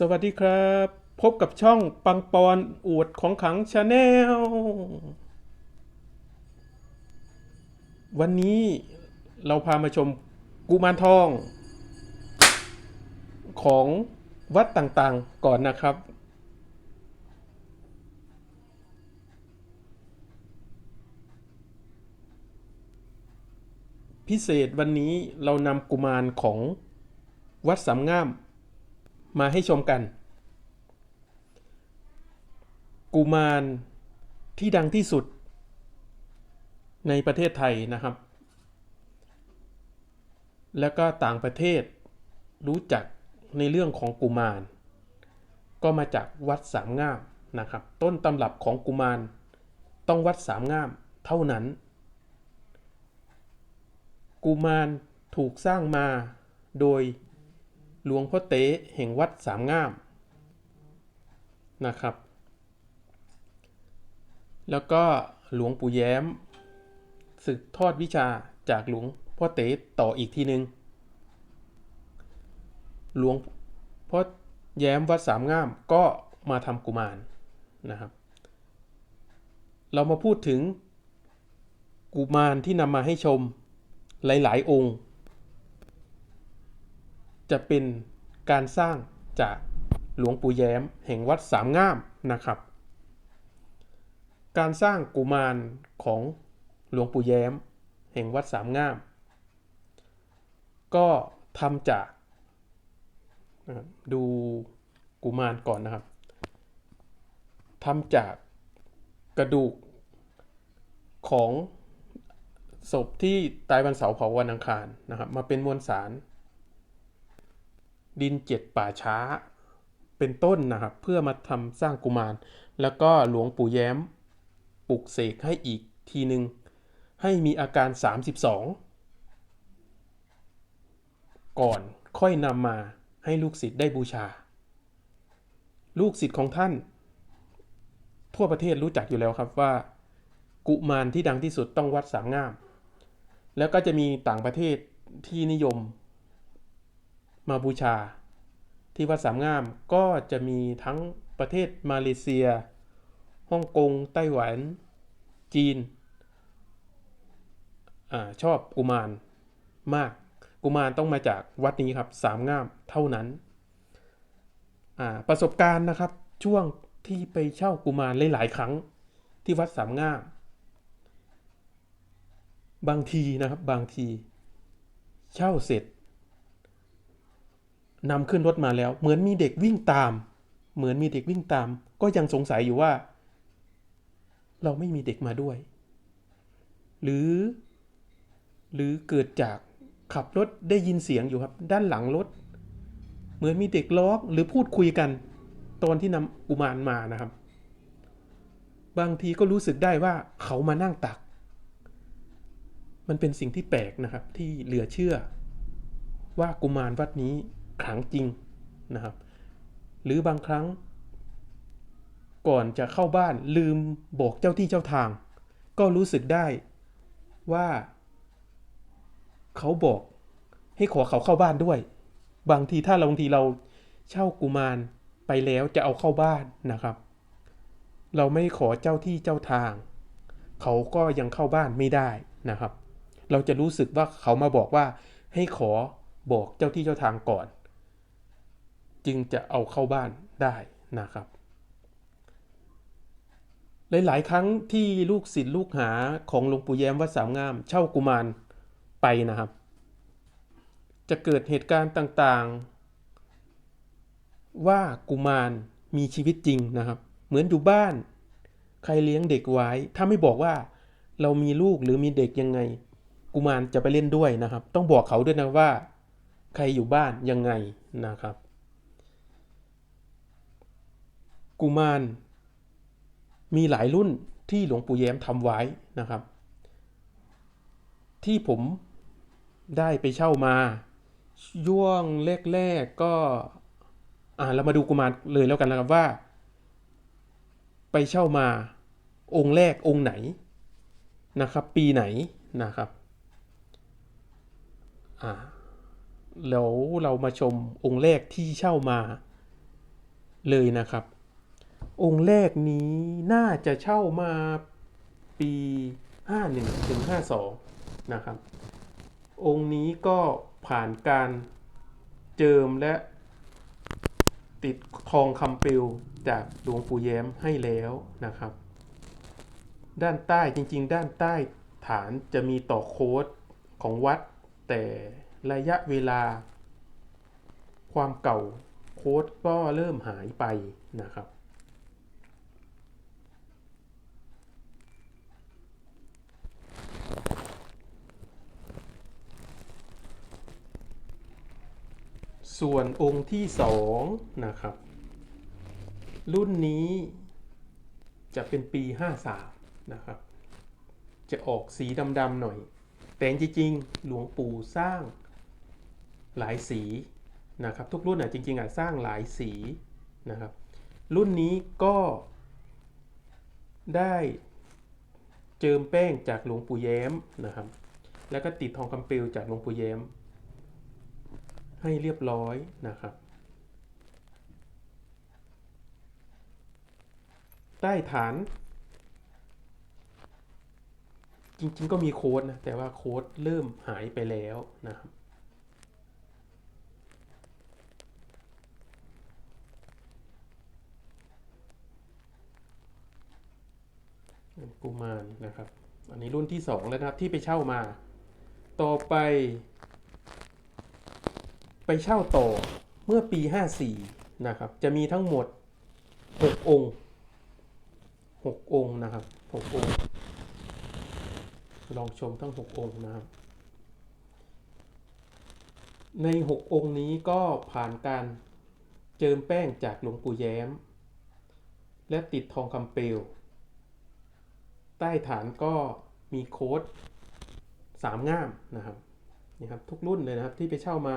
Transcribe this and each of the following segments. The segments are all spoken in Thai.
สวัสดีครับ พบกับช่องปังปอนอวดของขังชาแนลวันนี้เราพามาชมกุมารทอง ของวัดต่างๆก่อนนะครับ พิเศษวันนี้เรานำกุมารของวัดสามงาม มาให้ชมกัน กุมารที่ดังที่สุดในประเทศไทยนะครับ แล้วก็ต่างประเทศรู้จักในเรื่องของกุมาร ก็มาจากวัดสามงามนะครับ ต้นตำรับของกุมารต้องวัดสามงามเท่านั้น กุมารถูกสร้างมาโดย หลวงพ่อเต๊แห่งวัดสามงามนะครับ แล้วก็หลวงปู่แย้มสืบทอดวิชาจากหลวงพ่อเต๊ต่ออีกทีหนึ่งหลวงพ่อแย้มวัดสามงามก็มาทำกุมารนะครับ เรามาพูดถึงกุมารที่นำมาให้ชมหลาย ๆ องค์ จะเป็นการสร้างจากหลวงปู่แย้ม แห่งวัดสามงามนะครับ การสร้างกุมารของหลวงปู่แย้ม แห่งวัดสามงาม ก็ทำจากดูกุมารก่อนนะครับทำจากกระดูกของศพที่ตายวันเสาร์เผาวันอังคารนะครับ มาเป็นมวลสาร ดินเจ็ดป่าช้า เป็นต้นนะครับ เพื่อมาทำสร้างกุมาร แล้วก็หลวงปู่แย้มปลุกเสกให้อีกทีหนึ่งให้มีอาการ 32 ก่อนค่อยนำมาให้ลูกศิษย์ได้บูชา ลูกศิษย์ของท่าน ทั่วประเทศรู้จักอยู่แล้วครับว่า กุมารที่ดังที่สุดต้องวัดสามงาม แล้วก็จะมีต่างประเทศที่นิยม มาบูชา ที่วัดสามงามก็จะมีทั้งประเทศมาเลเซียฮ่องกงไต้หวัน จีนอชอบกุมารมาก กุมารต้องมาจากวัดนี้ครับสามงามเท่านั้น ประสบการณ์นะครับช่วงที่ไปเช่ากุมารหลายๆครั้งที่วัดสามงาม บางทีนะครับบางที เช่าเสร็จ นำขึ้นรถมาแล้ว เหมือนมีเด็กวิ่งตาม เหมือนมีเด็กวิ่งตาม ก็ยังสงสัยอยู่ว่า เราไม่มีเด็กมาด้วย หรือ หรือเกิดจากขับรถได้ยินเสียงอยู่ครับ ด้านหลังรถ เหมือนมีเด็กร้อหรือพูดคุยกัน ตอนที่นำกุมารมานะครับ บางทีก็รู้สึกได้ว่าเขามานั่งตัก มันเป็นสิ่งที่แปลกนะครับที่เหลือเชื่อว่ากุมารวัดนี้ ขลังจริงนะครับ หรือบางครั้ง ก่อนจะเข้าบ้านลืมบอกเจ้าที่เจ้าทาง ก็รู้สึกได้ว่า เขาบอกให้ขอเขาเข้าบ้านด้วย บางทีถ้าเราบางทีเราเช่ากุมารไปแล้วจะเอาเข้าบ้านนะครับ เราไม่ขอเจ้าที่เจ้าทาง เขาก็ยังเข้าบ้านไม่ได้นะครับ เราจะรู้สึกว่าเขามาบอกว่าให้ขอบอกเจ้าที่เจ้าทางก่อน จึงจะเอาเข้าบ้านได้นะครับ หลาย ๆ ครั้งที่ลูกศิษย์ลูกหาของหลวงปู่แย้มวัดสามงาม เช่ากุมารไปนะครับ จะเกิดเหตุการณ์ต่างๆ ว่ากุมารมีชีวิตจริงนะครับ เหมือนอยู่บ้าน ใครเลี้ยงเด็กไว้ ถ้าไม่บอกว่าเรามีลูกหรือมีเด็กยังไง กุมารจะไปเล่นด้วยนะครับ ต้องบอกเขาด้วยนะว่า ใครอยู่บ้านยังไงนะครับ กุมารมีหลายรุ่นที่หลวงปู่แย้มทำไว้นะครับ ที่ผมได้ไปเช่ามาช่วงแรกๆก็อ่าเรามาดูกุมารเลยแล้วกันนะครับว่า ไปเช่ามาองค์แรกองค์ไหนนะครับ ปีไหนนะครับอ่าแล้วเรามาชมองค์แรกที่เช่ามาเลยนะครับ องค์แรกนี้น่าจะเช่ามาปี 51ถึง52 นะครับ องค์นี้ก็ผ่านการเจิมและติดทองคำปลวจากหลวงปู่แย้มให้แล้วนะครับ ด้านใต้จริง ๆ ด้านใต้ฐานจะมีต่อโค้ดของวัด แต่ระยะเวลา ความเก่าโค้ดก็เริ่มหายไปนะครับ ส่วนองค์ที่สองนะครับ รุ่นนี้จะเป็นปี 53 นะครับ จะออกสีดำๆหน่อย แต่จริงๆหลวงปู่สร้างหลายสีนะครับ ทุกรุ่นอะจริงๆอะสร้างหลายสีนะครับ รุ่นนี้ก็ได้เจิมแป้งจากหลวงปู่แย้มนะครับ แล้วก็ติดทองคำเปลวจากหลวงปู่แย้ม ให้เรียบร้อยนะครับ ใต้ฐาน จริงๆก็มีโค้ดนะ แต่ว่าโค้ดเริ่มหายไปแล้วนะครับกุมารนะครับ อันนี้รุ่นที่สองแล้วนะครับที่ไปเช่ามา ต่อไป ไปเช่าต่อเมื่อปี 54 นะครับ จะมีทั้งหมด 6 องค์ 6 องค์นะครับ 6 องค์ ลองชมทั้ง 6 องค์นะครับ ใน 6 องค์นี้ก็ผ่านการเจิมแป้งจากหลวงปู่แย้ม และติดทองคำเปลว ใต้ฐานก็มีโค้ด 3 ง่ามนะครับนี่ครับทุกรุ่นเลยนะครับที่ไปเช่ามา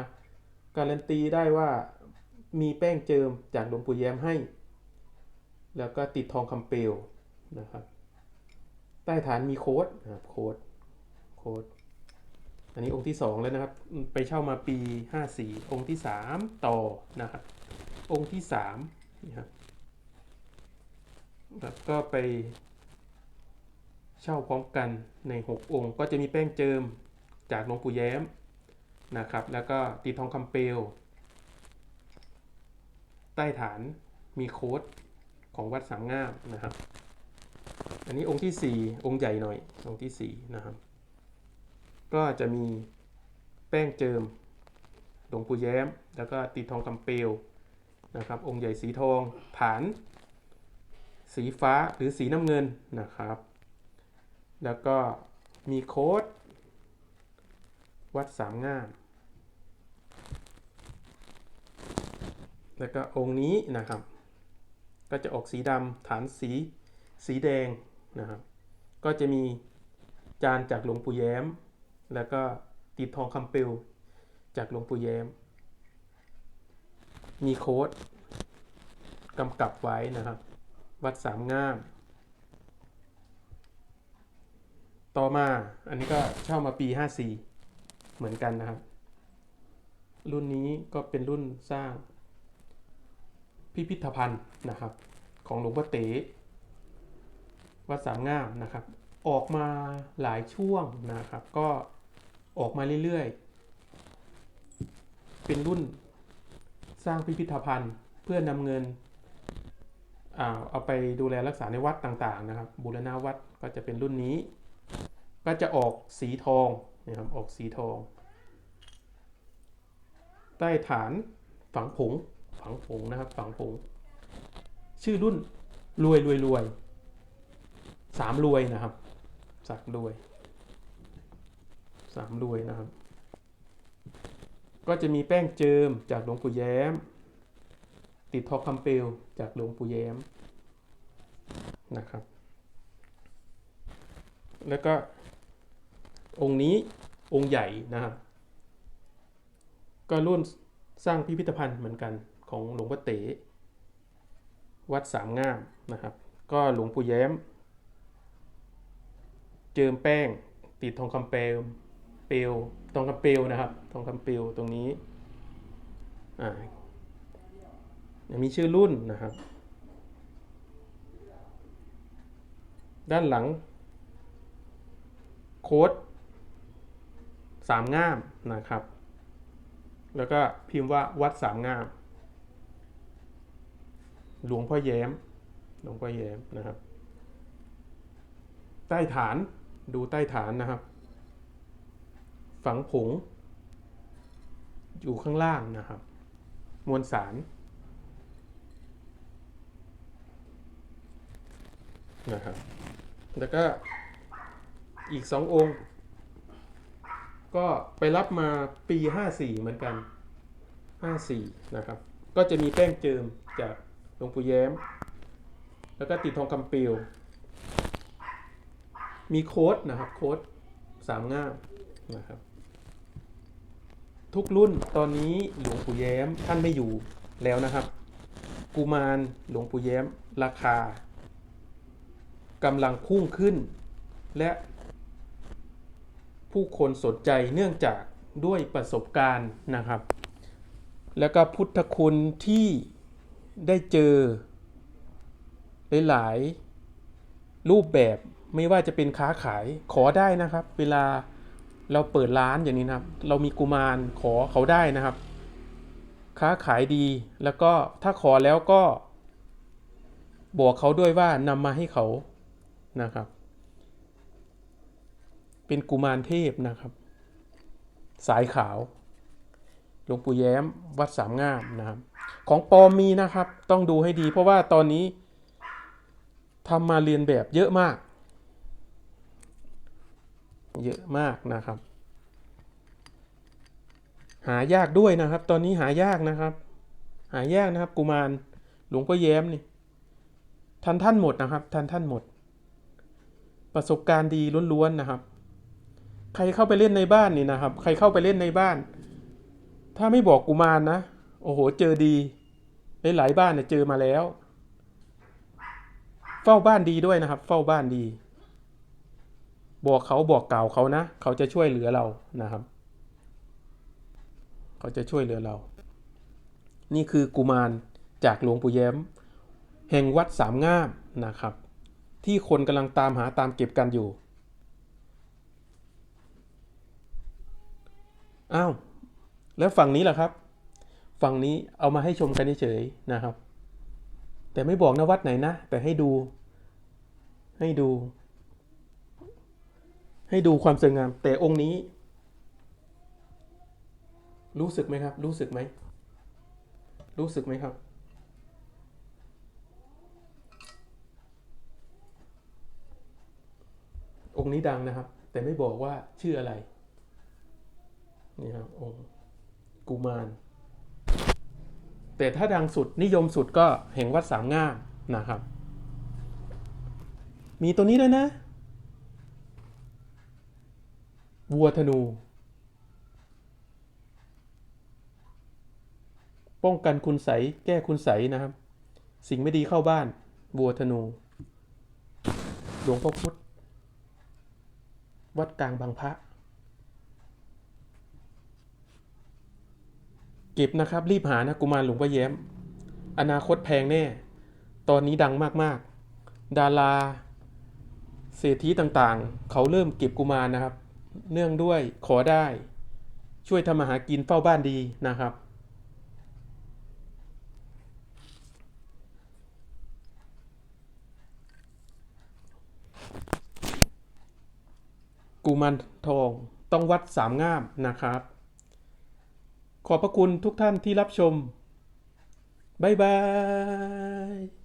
การันตีได้ว่ามีแป้งเจิมจากหลวงปู่แย้มให้ แล้วก็ติดทองคำเปลวนะครับ ใต้ฐานมีโค้ดนะครับโค้ดโค้ดอันนี้องค์ที่ 2 แล้วนะครับ ไปเช่ามาปี 54 องค์ที่ 3 ต่อนะครับ องค์ที่3นี่ครับแล้วก็ไปเช่าพร้อมกันใน 6 องค์ ก็จะมีแป้งเจิมจากหลวงปู่แย้ม นะครับ แล้วก็ติดทองคำเปลว ใต้ฐานมีโค้ดของวัดสามงามนะครับ อันนี้องค์ที่ 4 องค์ใหญ่หน่อย องค์ที่ 4 นะครับ ก็จะมีแป้งเจิมหลวงปู่แย้ม แล้วก็ติดทองคำเปลวนะครับ องค์ใหญ่สีทอง ฐาน สีฟ้าหรือสีน้ำเงินนะครับ แล้วก็มีโค้ดวัดสามงาม แล้วก็องค์นี้นะครับ ก็จะออกสีดำฐานสีสีแดงนะครับ ก็จะมีจานจากหลวงปู่แย้ม แล้วก็ติดทองคำเปลวจากหลวงปู่แย้ม มีโค้ดกำกับไว้นะครับ วัดสามง่าม ต่อมาอันนี้ก็เช่ามาปี 54 เหมือนกันนะครับ รุ่นนี้ก็เป็นรุ่นสร้าง พิพิธภัณฑ์นะครับ ของหลวงพ่อเต๋วัดสามงามนะครับ ออกมาหลายช่วงนะครับ ก็ออกมาเรื่อยๆ เป็นรุ่นสร้างพิพิธภัณฑ์เพื่อนำเงินเอาไปดูแลรักษาในวัดต่างๆนะครับ บูรณาวัดก็จะเป็นรุ่นนี้ ก็จะออกสีทองนะครับ ออกสีทอง ใต้ฐานฝังผง ฝังผงนะครับ ฝังผงชื่อรุ่นรวยรวยรวยสามรวยนะครับ สักรวยสามรวยนะครับ ก็จะมีแป้งเจิมจากหลวงปู่แย้ม ติดทองคำเปลวจากหลวงปู่แย้มนะครับ แล้วก็องค์นี้องค์ใหญ่นะครับ ก็รุ่นสร้างพิพิธภัณฑ์เหมือนกัน ของหลวงพ่อเต๋วัดสามงามนะครับ ก็หลวงปู่แย้ม เจิมแป้ง ติดทองคำเปลวเปลวทองคำเปลวนะครับ ทองคำเปลวตรงนี้อ่ามีชื่อรุ่นนะครับ ด้านหลัง โค้ดสามง่ามนะครับ แล้วก็พิมพ์ว่าวัดสามง่าม หลวงพ่อแย้ม หลวงพ่อแย้มนะครับ ใต้ฐานดูใต้ฐานนะครับ ฝังผง อยู่ข้างล่างนะครับ มวลสารนะครับ แล้วก็อีกสององค์ ก็ไปรับมาปี 54 เหมือนกัน 54 นะครับ ก็จะมีแป้งเจิมจาก หลวงปู่แย้ม แล้วก็ติดทองคำเปลวมีโค้ดนะครับโค้ดสามง่ามนะครับ ทุกรุ่นตอนนี้หลวงปู่แย้มท่านไม่อยู่แล้วนะครับ กุมารหลวงปู่แย้มราคากำลังพุ่งขึ้น และผู้คนสนใจเนื่องจากด้วยประสบการณ์นะครับ แล้วก็พุทธคุณที่ ได้เจอหลายๆรูปแบบไม่ว่าจะเป็นค้าขายขอได้นะครับ เวลาเราเปิดร้านอย่างนี้นะครับ เรามีกุมารขอเขาได้นะครับ ค้าขายดีแล้วก็ถ้าขอแล้วก็ บอกเขาด้วยว่านำมาให้เขานะครับ เป็นกุมารเทพนะครับ สายขาวหลวงปู่แย้มวัดสามงามนะครับ ของปลอมมีนะครับ ต้องดูให้ดี เพราะว่าตอนนี้ทำมาเรียนแบบเยอะมาก เยอะมากนะครับ หายากด้วยนะครับ ตอนนี้หายากนะครับ หายากนะครับ กุมารหลวงพ่อแย้มนี่ทันท่านหมดนะครับ ทันท่านหมด ประสบการณ์ดีล้วนๆนะครับ ใครเข้าไปเล่นในบ้านนี่นะครับ ใครเข้าไปเล่นในบ้าน ถ้าไม่บอกกุมารนะ โอ้โห เจอดีหลายบ้านเนี่ยเจอมาแล้ว เฝ้าบ้านดีด้วยนะครับ เฝ้าบ้านดี บอกเขาบอกกล่าวเขานะ เขาจะช่วยเหลือเรานะครับ เขาจะช่วยเหลือเรา นี่คือกุมารจากหลวงปู่แย้ม แห่งวัดสามง่ามนะครับ ที่คนกำลังตามหาตามเก็บกันอยู่อ้าวแล้วฝั่งนี้ล่ะครับ ฝั่งนี้เอามาให้ชมกันเฉยๆนะครับ แต่ไม่บอกนะวัดไหนนะ แต่ให้ดู ให้ดู ให้ดูความสวยงาม แต่องค์นี้ รู้สึกไหมครับ รู้สึกไหม รู้สึกไหมครับองค์นี้ดังนะครับ แต่ไม่บอกว่าชื่ออะไร นี่ครับองค์กุมาร แต่ถ้าดังสุดนิยมสุดก็แห่งวัดสามง่ามนะครับ มีตัวนี้ด้วยนะ วัวธนู ป้องกันคุณใสแก้คุณใสนะครับ สิ่งไม่ดีเข้าบ้าน วัวธนู หลวงพ่อพุธวัดกลางบางพระ ก็บนะครับ รีบหานะกุมารหลวงพ่อแย้ม อนาคตแพงแน่ ตอนนี้ดังมากๆ ดารา เศรษฐีต่างๆ เขาเริ่มเก็บกุมารนะครับ เนื่องด้วยขอได้ ช่วยทำมาหากินเฝ้าบ้านดีนะครับ กุมารทองต้องวัดสามง่ามนะครับ ขอบพระคุณทุกท่านที่รับชม บ๊ายบาย